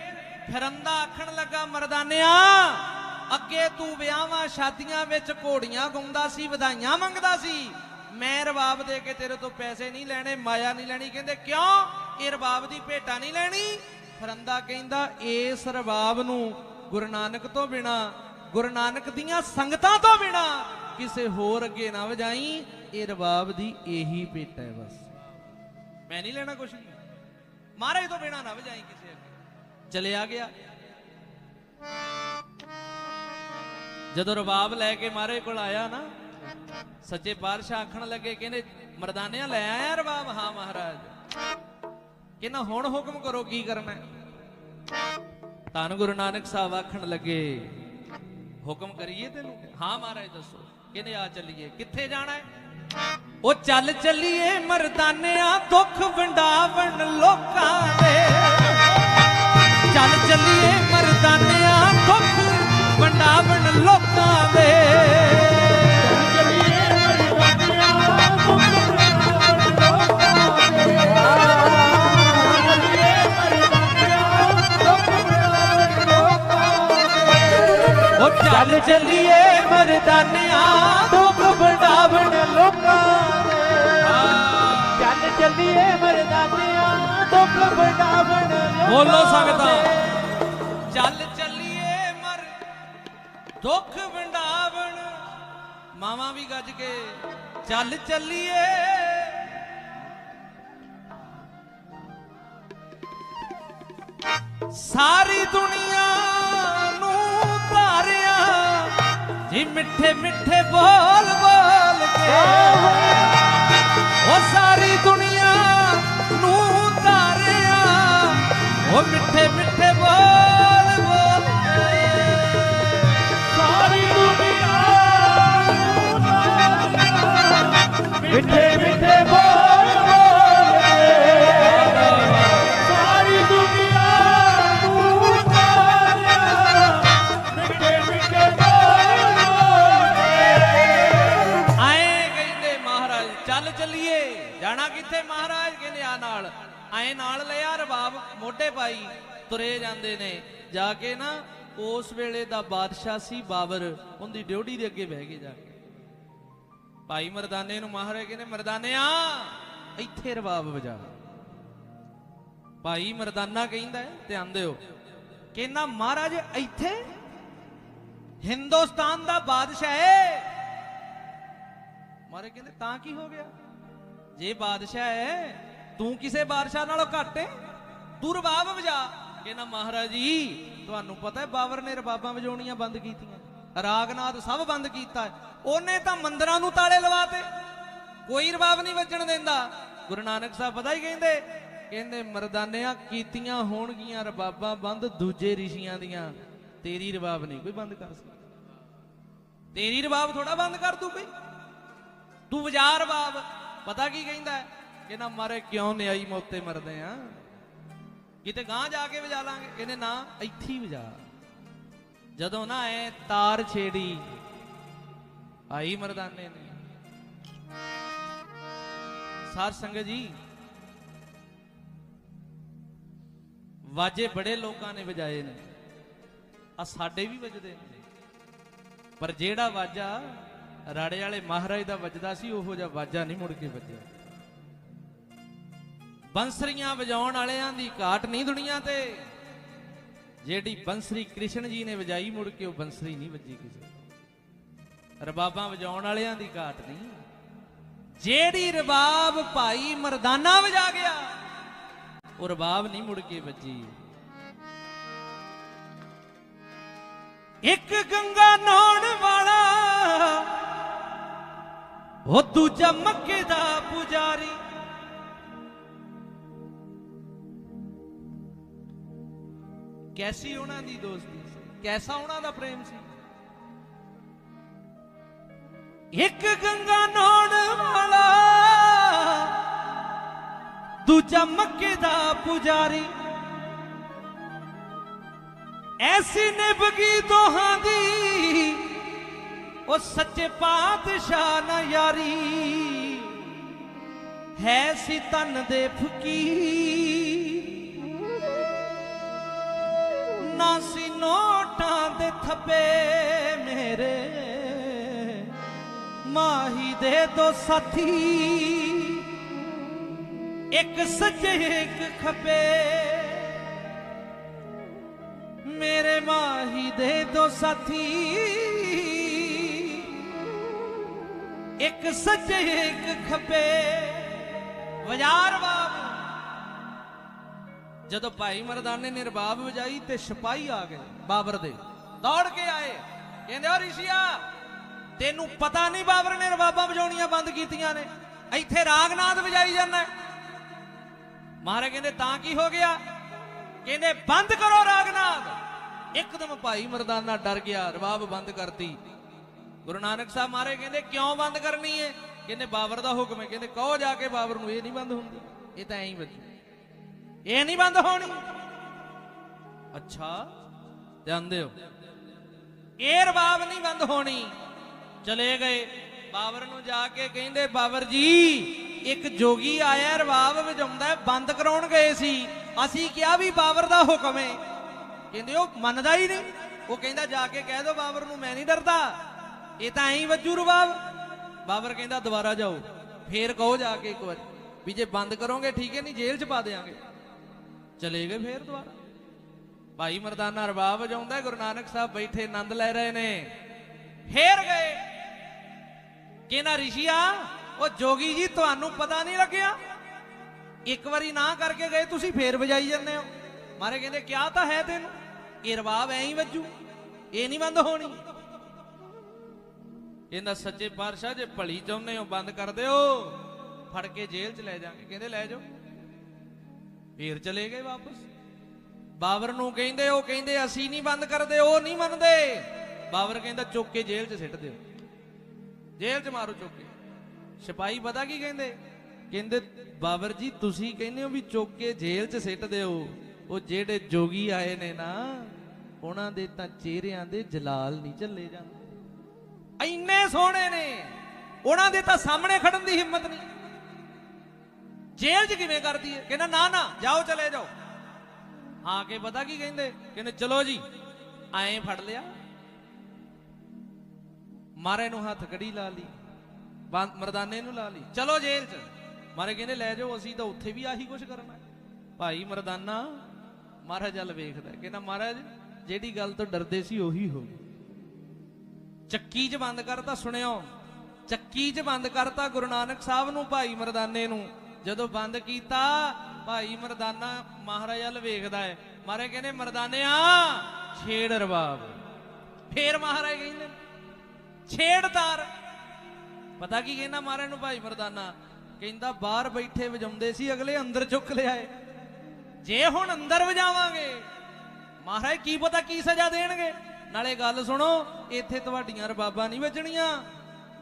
ਫਿਰੰਦਾ ਆਖਣ ਲੱਗਾ, ਮਰਦਾਨਿਆ, ਅੱਗੇ ਤੂੰ ਵਿਆਹਾਂ ਸ਼ਾਦੀਆਂ ਵਿੱਚ ਘੋੜੀਆਂ ਗਾਉਂਦਾ ਸੀ, ਵਧਾਈਆਂ ਮੰਗਦਾ ਸੀ। ਮੈਂ ਰਬਾਬ ਦੇ ਕੇ ਤੇਰੇ ਤੋਂ ਪੈਸੇ ਨਹੀਂ ਲੈਣੇ, ਮਾਇਆ ਨਹੀਂ ਲੈਣੀ। ਕਹਿੰਦੇ, ਕਿਉਂ? ਇਹ ਰਬਾਬ ਦੀ ਭੇਟਾ ਨਹੀਂ ਲੈਣੀ। ਫਰੰਦਾ ਕਹਿੰਦਾ, ਇਸ ਰਬਾਬ ਨੂੰ ਗੁਰੂ ਨਾਨਕ ਤੋਂ ਬਿਨਾ, ਗੁਰੂ ਨਾਨਕ ਦੀਆਂ ਸੰਗਤਾਂ ਤੋਂ ਬਿਨਾ ਕਿਸੇ ਹੋਰ ਅੱਗੇ ਨਾ ਵਜਾਈ। ਇਹ ਰਬਾਬ ਦੀ ਇਹੀ ਭੇਟਾ ਹੈ ਬਸ। ਮੈਂ ਨਹੀਂ ਲੈਣਾ ਕੁਛ। ਨਹੀਂ ਮਹਾਰਾਜ ਤੋਂ ਬਿਨਾ ਨਾ ਵਜਾਈ ਕਿਸੇ ਅੱਗੇ। ਚਲੇ ਆ ਗਿਆ। ਜਦੋਂ ਰਬਾਬ ਲੈ ਕੇ ਮਹਾਰਾਜ ਕੋਲ ਆਇਆ ਨਾ, ਸੱਚੇ ਪਾਤਸ਼ਾਹ ਆਖਣ ਲੱਗੇ, ਕਹਿੰਦੇ, ਮਰਦਾਨਿਆਂ ਲੈ ਆਇਆ ਰਬਾਬ? ਹਾਂ ਮਹਾਰਾਜ। ਕਹਿੰਦਾ, ਹੁਣ ਹੁਕਮ ਕਰੋ, ਕੀ ਕਰਨਾ ਧੰਨ ਗੁਰੂ ਨਾਨਕ ਸਾਹਿਬ ਆਖਣ ਲੱਗੇ, ਹੁਕਮ ਕਰੀਏ ਤੈਨੂੰ? ਹਾਂ ਮਹਾਰਾਜ, ਦੱਸੋ। ਕਹਿੰਦੇ, ਆ ਚੱਲੀਏ। ਕਿੱਥੇ ਜਾਣਾ ਹੈ? ਉਹ ਚੱਲ ਚੱਲੀਏ ਮਰਦਾਨਿਆਂ ਦੁੱਖ ਵੰਡਾਵਣ ਲੋਕਾਂ ਦੇ। ਚੱਲ ਚੱਲੀਏ ਮਰਦਾਨਿਆਂ ਦੁੱਖ ਵੰਡਾਵਣ ਲੋਕਾਂ ਦੇ। ਉਹ ਚੱਲ ਚੱਲੀਏ ਮਰਦਾਨਿਆਂ ਬੋਲੋ ਦੇ। ਚੱਲ ਚੱਲੀਏ ਮਰ ਦੁੱਖ ਵੰਡਾਵਣ। ਮਾਵਾਂ ਵੀ ਗੱਜ ਕੇ ਚੱਲ ਚੱਲੀਏ। ਸਾਰੀ ਦੁਨੀਆ ਨੂੰ ਧਾਰਿਆ ਜੀ ਮਿੱਠੇ ਮਿੱਠੇ ਬੋਲ ਬੋਲ ਕੇ ਉਹ ਸਾਰੀ ਉਹ ਮਿੱਠੇ ਮਿੱਠੇ ਬੋਲ ਬੋਲ ਸਾਰੀ ਦੁਨੀਆ ਮਿੱਠੇ ਤੁਰੇ ਜਾਂਦੇ ਨੇ। ਜਾ ਕੇ ਨਾ ਉਸ ਵੇਲੇ ਦਾ ਬਾਦਸ਼ਾਹ ਸੀ ਬਾਬਰ। ਉਹਦੀ ਡਿਊਟੀ ਦੇ ਅੱਗੇ ਬਹਿ ਕੇ ਜਾ ਕੇ। ਭਾਈ ਮਰਦਾਨੇ ਨੂੰ ਮਹਾਰਾਜ ਕਹਿੰਦੇ ਮਰਦਾਨਿਆ, ਇੱਥੇ ਰਬਾਬ ਵਜਾ। ਭਾਈ ਮਰਦਾਨਾ ਕਹਿੰਦਾ ਧਿਆਨ ਦਿਓ। ਕਹਿੰਦਾ, ਮਹਾਰਾਜ, ਇੱਥੇ ਹਿੰਦੁਸਤਾਨ ਦਾ ਬਾਦਸ਼ਾਹ ਹੈ ਮਾਰੇ ਕਹਿੰਦੇ, ਤਾਂ ਕੀ ਹੋ ਗਿਆ? ਜੇ ਬਾਦਸ਼ਾਹ ਹੈ, ਤੂੰ ਕਿਸੇ ਬਾਦਸ਼ਾਹ ਨਾਲੋਂ ਘੱਟ ਹੈ ਤੂੰ ਰਬਾਬ ਵਜਾ। ਕਹਿੰਦਾ ਮਹਾਰਾਜ ਜੀ, ਤੁਹਾਨੂੰ ਪਤਾ ਹੈ ਬਾਬਰ ਨੇ ਰਬਾਬਾਂ ਵਜਾਉਣੀਆਂ ਬੰਦ ਕੀਤੀਆਂ। ਰਾਗਨਾਦ ਸਭ ਬੰਦ ਕੀਤਾ ਉਹਨੇ ਤਾਂ ਮੰਦਰਾਂ ਨੂੰ ਤਾਲੇ ਲਵਾਤੇ। ਕੋਈ ਰਬਾਬ ਨਹੀਂ ਵੱਜਣ ਦਿੰਦਾ। ਗੁਰੂ ਨਾਨਕ ਸਾਹਿਬ ਪਤਾ ਹੀ ਕਹਿੰਦੇ ਕਹਿੰਦੇ ਮਰਦਾਨਿਆਂ ਕੀਤੀਆਂ ਹੋਣਗੀਆਂ ਰਬਾਬਾਂ ਬੰਦ ਦੂਜੇ ਰਿਸ਼ੀਆਂ ਦੀਆਂ। ਤੇਰੀ ਰਬਾਬ ਨਹੀਂ ਕੋਈ ਬੰਦ ਕਰ ਸਕਦਾ। ਤੇਰੀ ਰਬਾਬ ਥੋੜਾ ਬੰਦ ਕਰ ਦੂ ਕੋਈ। ਤੂੰ ਵਜਾ ਰਬਾਬ। ਪਤਾ ਕੀ ਕਹਿੰਦਾ ਕਹਿੰਦਾ ਮਾਰੇ ਕਿਉਂ ਨਿਆਈ ਮੋਤੇ ਮਰਦੇ ਆ? ਕਿਤੇ ਗਾਂ ਜਾ ਕੇ ਵਜਾ ਲਾਂਗੇ? ਕਹਿੰਦੇ ਨਾ, ਇੱਥੇ ਹੀ ਵਜਾ। ਜਦੋਂ ਨਾ ਐ ਤਾਰ ਛੇੜੀ, ਆਈ ਮਰਦਾਨੇ ਨੇ। ਸਾਧ ਸੰਗਤ ਜੀ, ਵਾਜੇ ਬੜੇ ਲੋਕਾਂ ਨੇ ਵਜਾਏ ਨੇ। ਆ ਸਾਡੇ ਵੀ ਵੱਜਦੇ ਨੇ। ਪਰ ਜਿਹੜਾ ਵਾਜਾ ਰਾੜੇ ਵਾਲੇ ਮਹਾਰਾਜ ਦਾ ਵੱਜਦਾ ਸੀ, ਉਹੋ ਜਿਹਾ ਵਾਜਾ ਨਹੀਂ ਮੁੜ ਕੇ ਵੱਜਿਆ। ਬੰਸਰੀਆਂ ਵਜਾਉਣ ਵਾਲਿਆਂ ਦੀ ਘਾਟ ਨਹੀਂ ਦੁਨੀਆ ਤੇ। ਜਿਹੜੀ ਬੰਸਰੀ ਕ੍ਰਿਸ਼ਨ ਜੀ ਨੇ ਵਜਾਈ, ਮੁੜ ਕੇ ਉਹ ਬੰਸਰੀ ਨਹੀਂ ਵੱਜੀ ਕਿਸੇ ਰਬਾਬਾਂ ਵਜਾਉਣ ਵਾਲਿਆਂ ਦੀ ਘਾਟ ਨਹੀਂ। ਜਿਹੜੀ ਰਬਾਬ ਭਾਈ ਮਰਦਾਨਾ ਵਜਾ ਗਿਆ, ਉਹ ਰਬਾਬ ਨਹੀਂ ਮੁੜ ਕੇ ਵੱਜੀ। ਇੱਕ ਗੰਗਾ ਨਹਾਉਣ ਵਾਲਾ, ਉਹ ਦੂਜਾ ਮੱਕੇ ਦਾ ਪੁਜਾਰੀ ਕੈਸੀ ਉਹਨਾਂ ਦੀ ਦੋਸਤੀ ਸੀ? ਕੈਸਾ ਉਹਨਾਂ ਦਾ ਪ੍ਰੇਮ ਸੀ? ਇੱਕ ਗੰਗਾ ਨਹਾਉਣ ਵਾਲਾ, ਦੂਜਾ ਮੱਕੇ ਦਾ ਪੁਜਾਰੀ। ਐਸੀ ਨਿਭਗੀ ਦੋਹਾਂ ਦੀ, ਉਹ ਸੱਚੇ ਪਾਤਸ਼ਾਹ ਨਾ ਯਾਰੀ। ਹੈ ਸੀ ਤਨ ਦੇ ਫਕੀਰ ਨਾ ਸੀ ਨੋਟਾਂ ਦੇ ਥੱਪੇ ਮੇਰੇ। ਮਾਹੀ ਦੇ ਦੋ ਸਾਥੀ, ਇੱਕ ਸੱਜੇ, ਇੱਕ ਖੱਬੇ। ਮੇਰੇ ਮਾਹੀ ਦੇ ਦੋ ਸਾਥੀ, ਇੱਕ ਸੱਜੇ, ਇੱਕ ਖੱਬੇ। ਵਜਾਰ ਬਾਬ ਜਦੋਂ ਭਾਈ ਮਰਦਾਨੇ ਨੇ ਰਬਾਬ ਵਜਾਈ ਤੇ ਸਿਪਾਹੀ ਆ ਗਏ ਬਾਬਰ ਦੇ, ਦੌੜ ਕੇ ਆਏ। ਕਹਿੰਦੇ, ਓ ਰਿਸ਼ੀਆ, ਤੈਨੂੰ ਪਤਾ ਨਹੀਂ ਬਾਬਰ ਨੇ ਰਬਾਬਾਂ ਵਜਾਉਣੀਆਂ ਬੰਦ ਕੀਤੀਆਂ ਨੇ, ਇੱਥੇ ਰਾਗਨਾਦ ਵਜਾਈ ਜਾਂਦਾ ਮਹਾਰਾਜ ਕਹਿੰਦੇ, ਤਾਂ ਕੀ ਹੋ ਗਿਆ? ਕਹਿੰਦੇ, ਬੰਦ ਕਰੋ ਰਾਗਨਾਦ। ਇੱਕਦਮ ਭਾਈ ਮਰਦਾਨਾ ਡਰ ਗਿਆ, ਰਬਾਬ ਬੰਦ ਕਰਤੀ। ਗੁਰੂ ਨਾਨਕ ਸਾਹਿਬ ਮਹਾਰਾਜ ਕਹਿੰਦੇ, ਕਿਉਂ ਬੰਦ ਕਰਨੀ ਹੈ ਕਹਿੰਦੇ, ਬਾਬਰ ਦਾ ਹੁਕਮ ਹੈ। ਕਹਿੰਦੇ, ਕਹੋ ਜਾ ਕੇ ਬਾਬਰ ਨੂੰ, ਇਹ ਨਹੀਂ ਬੰਦ ਹੁੰਦੀ। ਇਹ ਤਾਂ ਐਂ ਹੀ ਵੱਜੂ ਇਹ ਨਹੀਂ ਬੰਦ ਹੋਣੀ। ਅੱਛਾ ਧਿਆਨ ਦਿਓ ਇਹ ਰਬਾਬ ਨਹੀਂ ਬੰਦ ਹੋਣੀ। ਚਲੇ ਗਏ। ਬਾਬਰ ਨੂੰ ਜਾ ਕੇ ਕਹਿੰਦੇ, ਬਾਬਰ ਜੀ, ਇੱਕ ਜੋਗੀ ਆਇਆ ਰਬਾਬ ਵਜਾਉਂਦਾ, ਬੰਦ ਕਰਾਉਣ ਗਏ ਸੀ। ਅਸੀਂ ਕਿਹਾ ਵੀ ਬਾਬਰ ਦਾ ਹੁਕਮ ਹੈ ਕਹਿੰਦੇ, ਉਹ ਮੰਨਦਾ ਹੀ ਨਹੀਂ। ਉਹ ਕਹਿੰਦਾ, ਜਾ ਕੇ ਕਹਿ ਦੋ ਬਾਬਰ ਨੂੰ, ਮੈਂ ਨਹੀਂ ਡਰਦਾ। ਇਹ ਤਾਂ ਐਂ ਵੱਜੂ ਰਬਾਬ ਬਾਬਰ ਕਹਿੰਦਾ, ਦੁਬਾਰਾ ਜਾਓ। ਫੇਰ ਕਹੋ ਜਾ ਕੇ ਇੱਕ ਵਾਰ, ਵੀ ਜੇ ਬੰਦ ਕਰੋਗੇ, ਠੀਕ ਹੈ, ਨਹੀਂ, ਜੇਲ੍ਹ 'ਚ ਪਾ ਦੇਾਂਗੇ ਚਲੇ ਗਏ ਫੇਰ ਦੁਬਾਰਾ। ਭਾਈ ਮਰਦਾਨਾ ਰਬਾਬ ਵਜਾਉਂਦਾ ਗੁਰੂ ਨਾਨਕ ਸਾਹਿਬ ਬੈਠੇ ਆਨੰਦ ਲੈ ਰਹੇ ਨੇ। ਫੇਰ ਗਏ। ਕਿਹਨਾ ਰਿਸ਼ੀਆ, ਉਹ ਜੋਗੀ ਜੀ, ਤੁਹਾਨੂੰ ਪਤਾ ਨਹੀਂ ਲੱਗਿਆ? ਇੱਕ ਵਾਰੀ ਨਾ ਕਰਕੇ ਗਏ, ਤੁਸੀਂ ਫੇਰ ਵਜਾਈ ਜਾਂਦੇ ਹੋ। ਮਾਰੇ ਕਹਿੰਦੇ, ਕਿਆ ਤਾਂ ਹੈ ਤੈਨੂੰ? ਇਹ ਰਬਾਬ ਐਂ ਹੀ ਵੱਜੂ। ਇਹ ਨਹੀਂ ਬੰਦ ਹੋਣੀ। ਇਹਦਾ ਸੱਚੇ ਪਾਤਸ਼ਾਹ, ਜੇ ਭਲੀ ਚਾਹੁੰਦੇ ਹੋ, ਬੰਦ ਕਰ ਦਿਓ। ਫੜ ਕੇ ਜੇਲ੍ਹ 'ਚ ਲੈ ਜਾਾਂਗੇ। ਕਹਿੰਦੇ, ਲੈ ਜਾਓ। ਫੇਰ ਚਲੇ ਗਏ ਵਾਪਸ। ਬਾਬਰ ਨੂੰ ਕਹਿੰਦੇ, ਉਹ ਕਹਿੰਦੇ, ਅਸੀਂ ਨਹੀਂ ਬੰਦ ਕਰਦੇ, ਉਹ ਨਹੀਂ ਮੰਨਦੇ। ਬਾਬਰ ਕਹਿੰਦਾ, ਚੁੱਕ ਕੇ ਜੇਲ੍ਹ 'ਚ ਸਿੱਟ ਦਿਓ। ਜੇਲ੍ਹ 'ਚ ਮਾਰੋ ਚੁੱਕ ਕੇ। ਸਿਪਾਹੀ ਪਤਾ ਕੀ ਕਹਿੰਦੇ? ਕਹਿੰਦੇ, ਬਾਬਰ ਜੀ, ਤੁਸੀਂ ਕਹਿੰਦੇ ਹੋ ਵੀ ਚੁੱਕ ਕੇ ਜੇਲ੍ਹ 'ਚ ਸਿੱਟ ਦਿਓ। ਉਹ ਜਿਹੜੇ ਜੋਗੀ ਆਏ ਨੇ ਨਾ, ਉਹਨਾਂ ਦੇ ਤਾਂ ਚਿਹਰਿਆਂ ਦੇ ਜਲਾਲ ਨਹੀਂ ਝੱਲੇ ਜਾਂਦੇ। ਇੰਨੇ ਸੋਹਣੇ ਨੇ। ਉਹਨਾਂ ਦੇ ਤਾਂ ਸਾਹਮਣੇ ਖੜਨ ਦੀ ਹਿੰਮਤ ਨਹੀਂ। ਜੇਲ੍ਹ 'ਚ ਕਿਵੇਂ ਕਰਦੀ ਹੈ ਕਹਿੰਦਾ, ਨਾ ਨਾ, ਜਾਓ, ਚਲੇ ਜਾਓ। ਆ ਕੇ ਪਤਾ ਕੀ ਕਹਿੰਦੇ? ਕਹਿੰਦੇ, ਚਲੋ ਜੀ, ਐਂ ਫੜ ਲਿਆ। ਮਾਰੇ ਨੂੰ ਹੱਥ ਕੜੀ ਲਾ ਲਈ ਮਰਦਾਨੇ ਨੂੰ ਲਾ ਲਈ। ਚਲੋ ਜੇਲ੍ਹ 'ਚ। ਮਾਰੇ ਕਹਿੰਦੇ, ਲੈ ਜਾਓ, ਅਸੀਂ ਤਾਂ ਉੱਥੇ ਵੀ ਆਹੀ ਕੁਝ ਕਰਨਾ ਭਾਈ ਮਰਦਾਨਾ, ਮਹਾਰਾਜ ਵੱਲ ਵੇਖਦਾ ਕਹਿੰਦਾ, ਮਹਾਰਾਜ, ਜਿਹੜੀ ਗੱਲ ਤੋਂ ਡਰਦੇ ਸੀ, ਉਹੀ ਹੋ ਗਈ। ਚੱਕੀ 'ਚ ਬੰਦ ਕਰਤਾ, ਸੁਣਿਓ। ਚੱਕੀ 'ਚ ਬੰਦ ਕਰਤਾ ਗੁਰੂ ਨਾਨਕ ਸਾਹਿਬ ਨੂੰ, ਭਾਈ ਮਰਦਾਨੇ ਨੂੰ। ਜਦੋਂ ਬੰਦ ਕੀਤਾ, ਭਾਈ ਮਰਦਾਨਾ ਮਹਾਰਾਜ ਵੱਲ ਵੇਖਦਾ ਹੈ। ਮਹਾਰਾਜ ਕਹਿੰਦੇ, ਮਰਦਾਨਿਆ, ਛੇੜ ਰਬਾਬ। ਫੇਰ ਮਹਾਰਾਜ ਕਹਿੰਦੇ ਛੇੜਦਾਰ ਪਤਾ ਕੀ ਕਹਿੰਦਾ ਮਹਾਰਾਜ ਨੂੰ ਭਾਈ ਮਰਦਾਨਾ? ਕਹਿੰਦਾ, ਬਾਹਰ ਬੈਠੇ ਵਜਾਉਂਦੇ ਸੀ, ਅਗਲੇ ਅੰਦਰ ਚੁੱਕ ਲਿਆਏ। ਜੇ ਹੁਣ ਅੰਦਰ ਵਜਾਵਾਂਗੇ, ਮਹਾਰਾਜ ਕੀ ਪਤਾ ਕੀ ਸਜ਼ਾ ਦੇਣਗੇ? ਨਾਲੇ ਗੱਲ ਸੁਣੋ, ਇੱਥੇ ਤੁਹਾਡੀਆਂ ਰਬਾਬਾਂ ਨਹੀਂ ਵੱਜਣੀਆਂ।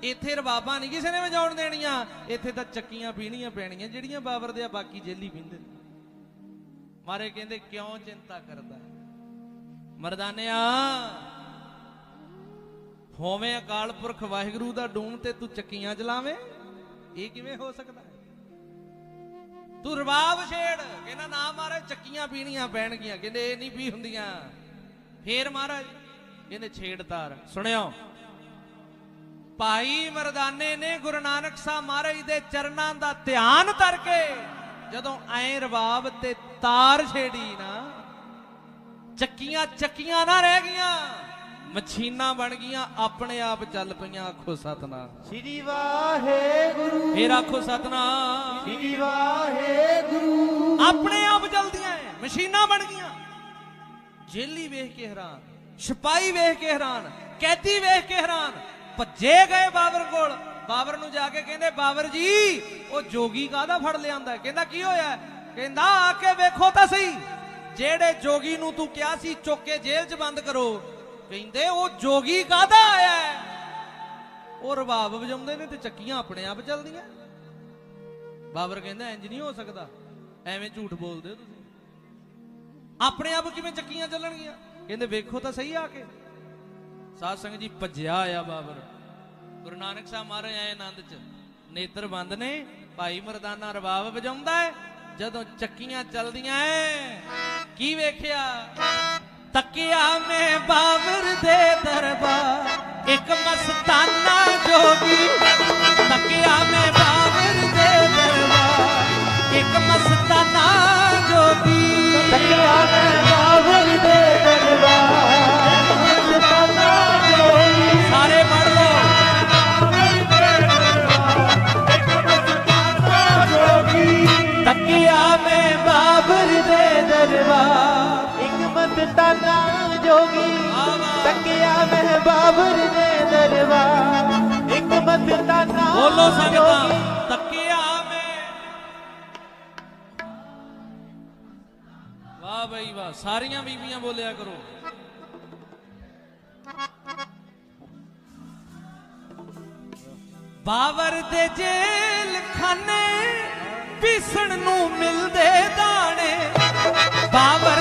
ਇੱਥੇ ਰਬਾਬਾਂ ਨਹੀਂ ਕਿਸੇ ਨੇ ਵਜਾਉਣ ਦੇਣੀਆਂ। ਇੱਥੇ ਤਾਂ ਚੱਕੀਆਂ ਪੀਣੀਆਂ ਪੈਣੀਆਂ, ਜਿਹੜੀਆਂ ਬਾਬਰ ਦੇ ਆ, ਬਾਕੀ ਜੇਲੀ ਪੀਂਦੇ ਮਾਰੇ ਕਹਿੰਦੇ, ਕਿਉਂ ਚਿੰਤਾ ਕਰਦਾ ਮਰਦਾਨਿਆ, ਹੋਵੇਂ ਅਕਾਲ ਪੁਰਖ ਵਾਹਿਗੁਰੂ ਦਾ ਡੂਮ ਤੇ ਤੂੰ ਚੱਕੀਆਂ ਚਲਾਵੇਂ ਇਹ ਕਿਵੇਂ ਹੋ ਸਕਦਾ ਤੂੰ ਰਬਾਬ ਛੇੜ, ਕਹਿੰਦਾ, ਨਾ ਮਹਾਰਾਜ ਚੱਕੀਆਂ ਪੀਣੀਆਂ ਪੈਣਗੀਆਂ। ਕਹਿੰਦੇ, ਇਹ ਨਹੀਂ ਪੀ ਹੁੰਦੀਆਂ। ਫੇਰ ਮਹਾਰਾਜ, ਕਹਿੰਦੇ ਛੇੜ ਤਾਰ ਸੁਣਿਓ ਭਾਈ ਮਰਦਾਨੇ ਨੇ ਗੁਰੂ ਨਾਨਕ ਸਾਹਿਬ ਮਹਾਰਾਜ ਦੇ ਚਰਨਾਂ ਦਾ ਧਿਆਨ ਕਰਕੇ ਜਦੋਂ ਐ ਰਬਾਬ ਤੇ ਤਾਰ ਛੇੜੀ ਨਾ ਚੱਕੀਆਂ ਚੱਕੀਆਂ ਨਾ ਰਹਿ ਗਈਆਂ ਮਸ਼ੀਨਾਂ ਬਣ ਗਈਆਂ ਆਪਣੇ ਆਪ ਚੱਲ ਪਈਆਂ ਆਖੋ ਸਤਨਾਮ। ਸ੍ਰੀ ਵਾਹਿਗੁਰੂ। ਫੇਰ ਆਖੋ ਸਤਨਾਮ। ਸ੍ਰੀ ਵਾਹਿਗੁਰੂ। ਆਪਣੇ ਆਪ ਜਲਦੀਆਂ ਐ, ਮਸ਼ੀਨਾਂ ਬਣ ਗਈਆਂ। ਜੇਲੀ ਵੇਖ ਕੇ ਹੈਰਾਨ ਸਿਪਾਹੀ ਵੇਖ ਕੇ ਹੈਰਾਨ ਕੈਦੀ ਵੇਖ ਕੇ ਹੈਰਾਨ ਭੱਜੇ ਗਏ ਬਾਬਰ ਕੋਲ। ਬਾਬਰ ਨੂੰ ਜਾ ਕੇ ਕਹਿੰਦੇ, ਬਾਬਰ ਜੀ, ਉਹ ਜੋਗੀ ਕਾਹਦਾ ਫੜ ਲਿਆਂਦਾ ਕਹਿੰਦਾ, ਕੀ ਹੋਇਆ ਕਹਿੰਦਾ, ਆ ਕੇ ਵੇਖੋ ਤਾਂ ਸਹੀ। ਜਿਹੜੇ ਜੋਗੀ ਨੂੰ ਤੂੰ ਕਿਹਾ ਸੀ, ਚੁੱਕ ਕੇ ਜੇਲ੍ਹ 'ਚ ਬੰਦ ਕਰੋ। ਕਹਿੰਦੇ, ਉਹ ਜੋਗੀ ਕਾਹਦਾ ਆਇਆ ਉਹ ਰਬਾਬ ਵਜਾਉਂਦੇ ਨੇ ਤੇ ਚੱਕੀਆਂ ਆਪਣੇ ਆਪ ਚੱਲਦੀਆਂ। ਬਾਬਰ ਕਹਿੰਦਾ ਇੰਜ ਨਹੀਂ ਹੋ ਸਕਦਾ। ਐਵੇਂ ਝੂਠ ਬੋਲਦੇ ਹੋ ਤੁਸੀਂ। ਆਪਣੇ ਆਪ ਕਿਵੇਂ ਚੱਕੀਆਂ ਚੱਲਣਗੀਆਂ? ਕਹਿੰਦੇ, ਵੇਖੋ ਤਾਂ ਸਹੀ ਆ ਕੇ। ਸਾਧ ਸੰਗਤ ਜੀ ਭੱਜਿਆ ਆਇਆ ਬਾਬਰ। ਗੁਰੂ ਨਾਨਕ ਸਾਹਿਬ ਮਹਾਰਾਜ ਆਏ ਆਨੰਦ ਚ। ਨੇਤਰ ਬੰਦ ਨੇ, ਭਾਈ ਮਰਦਾਨਾ ਰਬਾਬ ਵਜਾਉਂਦਾ ਹੈ, ਜਦੋਂ ਚੱਕੀਆਂ ਚੱਲਦੀਆਂ ਐ। ਕੀ ਵੇਖਿਆ? ਤੱਕਿਆ ਮੈਂ ਬਾਬਰ ਦੇ ਦਰਬਾਰ, ਇੱਕ ਮਸਤਾਨਾ ਮਸਤਾਨਾ ਬੋਲੋ ਤੱਕਿਆ ਮੈਂ। ਵਾਹ ਬਈ ਵਾਹ, ਸਾਰੀਆਂ ਬੀਬੀਆਂ ਬੋਲਿਆ ਕਰੋ। ਬਾਵਰ ਦੇ ਜੇਲ ਖਾਨੇ, ਪੀਸਣ ਨੂੰ ਮਿਲਦੇ ਦਾਣੇ। ਬਾਵਰ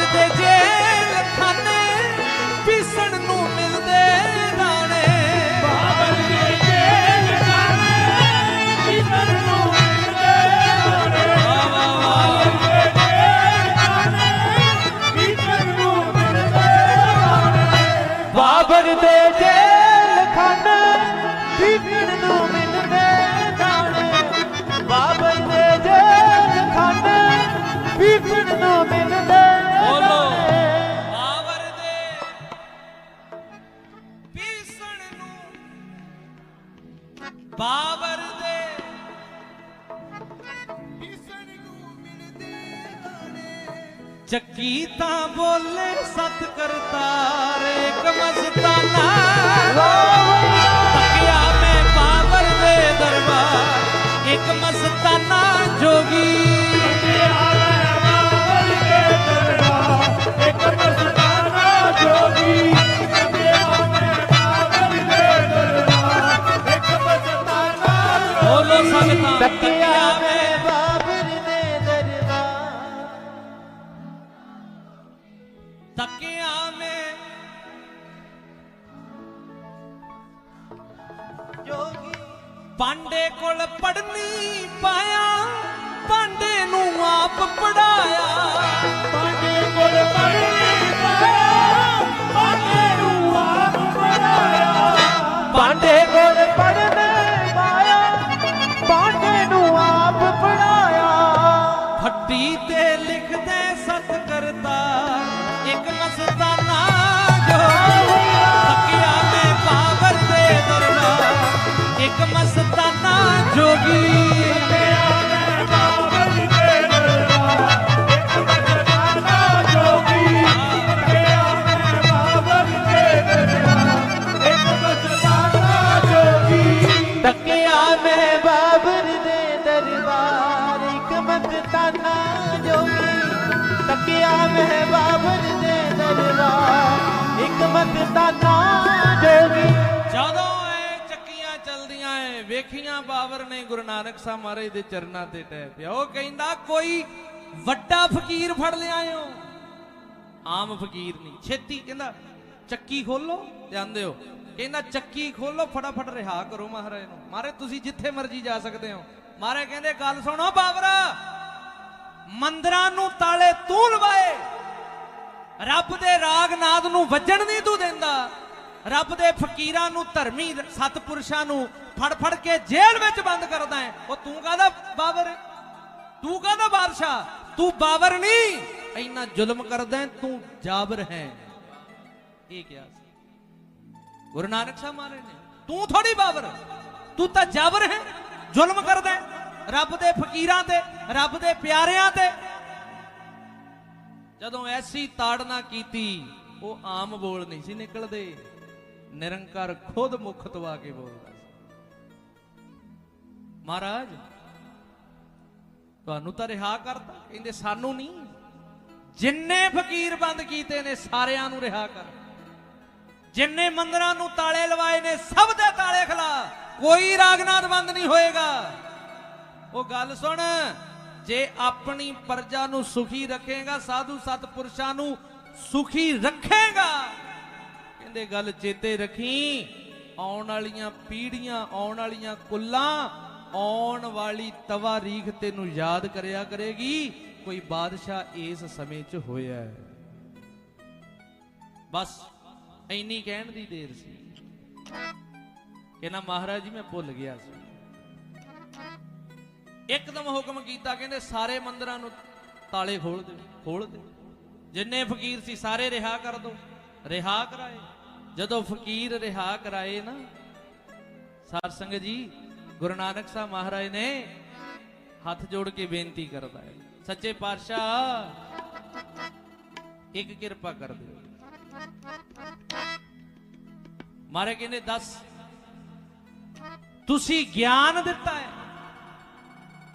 ਚੱਕੀ ਤਾਂ ਬੋਲੇ ਸਤ ਕਰਤਾਰ ਇੱਕ ਬਾਬਰ ਦੇ ਦਰਬਾਰ ਇੱਕ ਮਸਤਾਨਾ ਜੋਗੀ ਤੱਕਿਆ ਮੈਂ ਬਾਬਰ ਦੇ ਮਸਤਾਨਾ ਜੋਗੀ ਜਦੋਂ ਐ ਵੇਖੀਆਂ ਨੇ ਗੁਰੂ ਨਾਨਕ ਸਾਹਿਬ ਮਹਾਰਾਜ ਦੇ ਚਰਨਾਂ ਤੇ ਟਹਿ ਪਿਆ। ਉਹ ਕਹਿੰਦਾ, ਕੋਈ ਵੱਡਾ ਫਕੀਰ ਫੜ ਲਿਆਇਓ ਆਮ ਫਕੀਰ ਨਹੀਂ, ਛੇਤੀ। ਕਹਿੰਦਾ, ਚੱਕੀ ਖੋਲੋ। ਜਾਂਦੇ ਹੋ। ਕਹਿੰਦਾ, ਚੱਕੀ ਖੋਲੋ, ਫਟਾਫਟ ਰਿਹਾ ਕਰੋ ਮਹਾਰਾਜ ਨੂੰ। ਮਹਾਰਾਜ, ਤੁਸੀਂ ਜਿੱਥੇ ਮਰਜ਼ੀ ਜਾ ਸਕਦੇ ਹੋ। ਮਹਾਰਾਜ ਕਹਿੰਦੇ, ਗੱਲ ਸੁਣੋ ਬਾਬਰਾ, ਮੰਦਰਾਂ ਨੂੰ ਤਾਲੇ ਤੂੰ ਲਵਾਏ ਰੱਬ ਦੇ ਰਾਗ ਨਾਦ ਨੂੰ ਵੱਜਣ ਨਹੀਂ ਤੂੰ ਦਿੰਦਾ। ਰੱਬ ਦੇ ਫਕੀਰਾਂ ਨੂੰ, ਧਰਮੀ ਸਤਪੁਰਸ਼ਾਂ ਨੂੰ ਫੜ ਫੜ ਕੇ ਜੇਲ੍ਹ ਵਿੱਚ ਬੰਦ ਕਰਦਾ ਹੈ। ਉਹ ਤੂੰ ਕਾਹਦਾ ਬਾਬਰ? ਤੂੰ ਕਾਹਦਾ ਬਾਦਸ਼ਾਹ? ਤੂੰ ਬਾਬਰ ਨਹੀਂ। ਇੰਨਾ ਜ਼ੁਲਮ ਕਰਦਾ ਤੂੰ ਜਾਬਰ ਹੈ। ਇਹ ਕਿਹਾ ਗੁਰੂ ਨਾਨਕ ਸਾਹਿਬ ਮਹਾਰਾਜ ਨੇ। ਤੂੰ ਥੋੜੀ ਬਾਬਰ। ਤੂੰ ਤਾਂ ਜਾਬਰ ਹੈ। ਜ਼ੁਲਮ ਕਰਦਾ ਰੱਬ ਦੇ ਫਕੀਰਾਂ ਤੇ, ਰੱਬ ਦੇ ਪਿਆਰਿਆਂ ਤੇ। ਜਦੋਂ ਐਸੀ ਤਾੜਨਾ ਕੀਤੀ, ਉਹ ਆਮ ਬੋਲ ਨਹੀਂ ਸੀ ਨਿਕਲਦੇ। ਨਿਰੰਕਾਰ ਖੁਦ ਮੁਖ ਤਵਾ ਕੇ ਬੋਲਦਾ ਸੀ। ਮਹਾਰਾਜ, ਤੁਹਾਨੂੰ ਤਾਂ ਰਿਹਾ ਕਰਤਾ, ਕਹਿੰਦੇ ਸਾਨੂੰ ਨਹੀਂ। ਜਿੰਨੇ ਫਕੀਰ ਬੰਦ ਕੀਤੇ ਨੇ, ਸਾਰਿਆਂ ਨੂੰ ਰਿਹਾ ਕਰ। ਜਿੰਨੇ ਮੰਦਰਾਂ ਨੂੰ ਤਾਲੇ ਲਵਾਏ ਨੇ, ਸਭ ਦੇ ਤਾਲੇ ਖਲਾ। ਕੋਈ ਰਾਗਨਾਦ ਬੰਦ ਨਹੀਂ ਹੋਏਗਾ। ਉਹ ਗੱਲ ਸੁਣ, ਜੇ ਆਪਣੀ ਪਰਜਾ ਨੂੰ ਸੁਖੀ ਰੱਖੇਗਾ, ਸਾਧੂ ਸਤਪੁਰਸ਼ਾਂ ਨੂੰ ਸੁਖੀ ਰੱਖੇਗਾ ਕਹਿੰਦੇ ਗੱਲ ਚੇਤੇ ਰੱਖੀ। ਆਉਣ ਵਾਲੀਆਂ ਪੀੜ੍ਹੀਆਂ, ਆਉਣ ਵਾਲੀਆਂ ਕੁੱਲਾਂ, ਆਉਣ ਵਾਲੀ ਤਵਾਰੀਖ ਤੈਨੂੰ ਯਾਦ ਕਰਿਆ ਕਰੇਗੀ। ਕੋਈ ਬਾਦਸ਼ਾਹ ਇਸ ਸਮੇਂ 'ਚ ਹੋਇਆ ਹੈ। ਬਸ, ਇੰਨੀ ਕਹਿਣ ਦੀ ਦੇਰ ਸੀ। ਕਹਿੰਦਾ, ਮਹਾਰਾਜ ਜੀ, ਮੈਂ ਭੁੱਲ ਗਿਆ ਸੀ। ਇੱਕਦਮ ਹੁਕਮ ਕੀਤਾ, ਕਹਿੰਦੇ, ਸਾਰੇ ਮੰਦਰਾਂ ਨੂੰ ਤਾਲੇ ਖੋਲ ਦੇ ਖੋਲ ਦੇ। ਜਿੰਨੇ ਫਕੀਰ ਸੀ, ਸਾਰੇ ਰਿਹਾ ਕਰ ਦੋ, ਰਿਹਾ ਕਰਾਏ। ਜਦੋਂ ਫਕੀਰ ਰਿਹਾ ਕਰਾਏ ਨਾ, ਸਾਧ ਸੰਗਤ ਜੀ, ਗੁਰੂ ਨਾਨਕ ਸਾਹਿਬ ਮਹਾਰਾਜ ਨੇ ਹੱਥ ਜੋੜ ਕੇ ਬੇਨਤੀ ਕਰਦਾ ਹੈ, ਸੱਚੇ ਪਾਤਸ਼ਾਹ, ਇੱਕ ਕਿਰਪਾ ਕਰ ਦਿਓ। ਮਾਰੇ ਕਹਿੰਦੇ, ਦੱਸ, ਤੁਸੀਂ ਗਿਆਨ ਦਿੱਤਾ ਹੈ,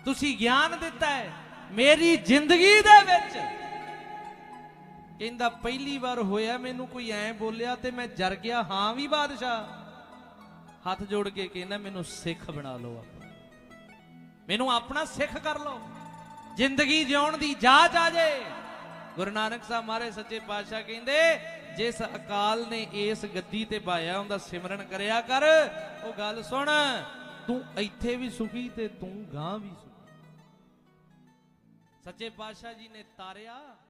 ਤੁਸੀਂ ਗਿਆਨ ਦਿੱਤਾ ਹੈ, ਮੇਰੀ ਜ਼ਿੰਦਗੀ ਦੇ ਵਿੱਚ ਕਹਿੰਦਾ ਪਹਿਲੀ ਵਾਰ ਹੋਇਆ, ਮੈਨੂੰ ਕੋਈ ਐ ਬੋਲਿਆ ਤੇ ਮੈਂ ਜਰ ਗਿਆ। ਹਾਂ ਵੀ ਬਾਦਸ਼ਾਹ। ਹੱਥ ਜੋੜ ਕੇ ਕਹਿੰਦਾ, ਮੈਨੂੰ ਸਿੱਖ ਬਣਾ ਲਓ ਆਪਣਾ। ਮੈਨੂੰ ਆਪਣਾ ਸਿੱਖ ਕਰ ਲਓ। ਜ਼ਿੰਦਗੀ ਜਿਉਣ ਦੀ ਜਾਚ ਆ ਜੇ। ਗੁਰੂ ਨਾਨਕ ਸਾਹਿਬ ਮਹਾਰਾਜ ਸੱਚੇ ਪਾਤਸ਼ਾਹ ਕਹਿੰਦੇ, ਜਿਸ ਅਕਾਲ ਨੇ ਇਸ ਗੱਦੀ ਤੇ ਪਾਇਆ ਉਹਦਾ ਸਿਮਰਨ ਕਰਿਆ ਕਰ। ਉਹ ਗੱਲ ਸੁਣ, ਤੂੰ ਇੱਥੇ ਵੀ ਸੁਖੀ ਤੇ ਤੂੰ ਗਾਂ ਵੀ ਸੁਖੀ। ਸੱਚੇ ਪਾਤਸ਼ਾਹ ਜੀ ਨੇ ਤਾਰਿਆ।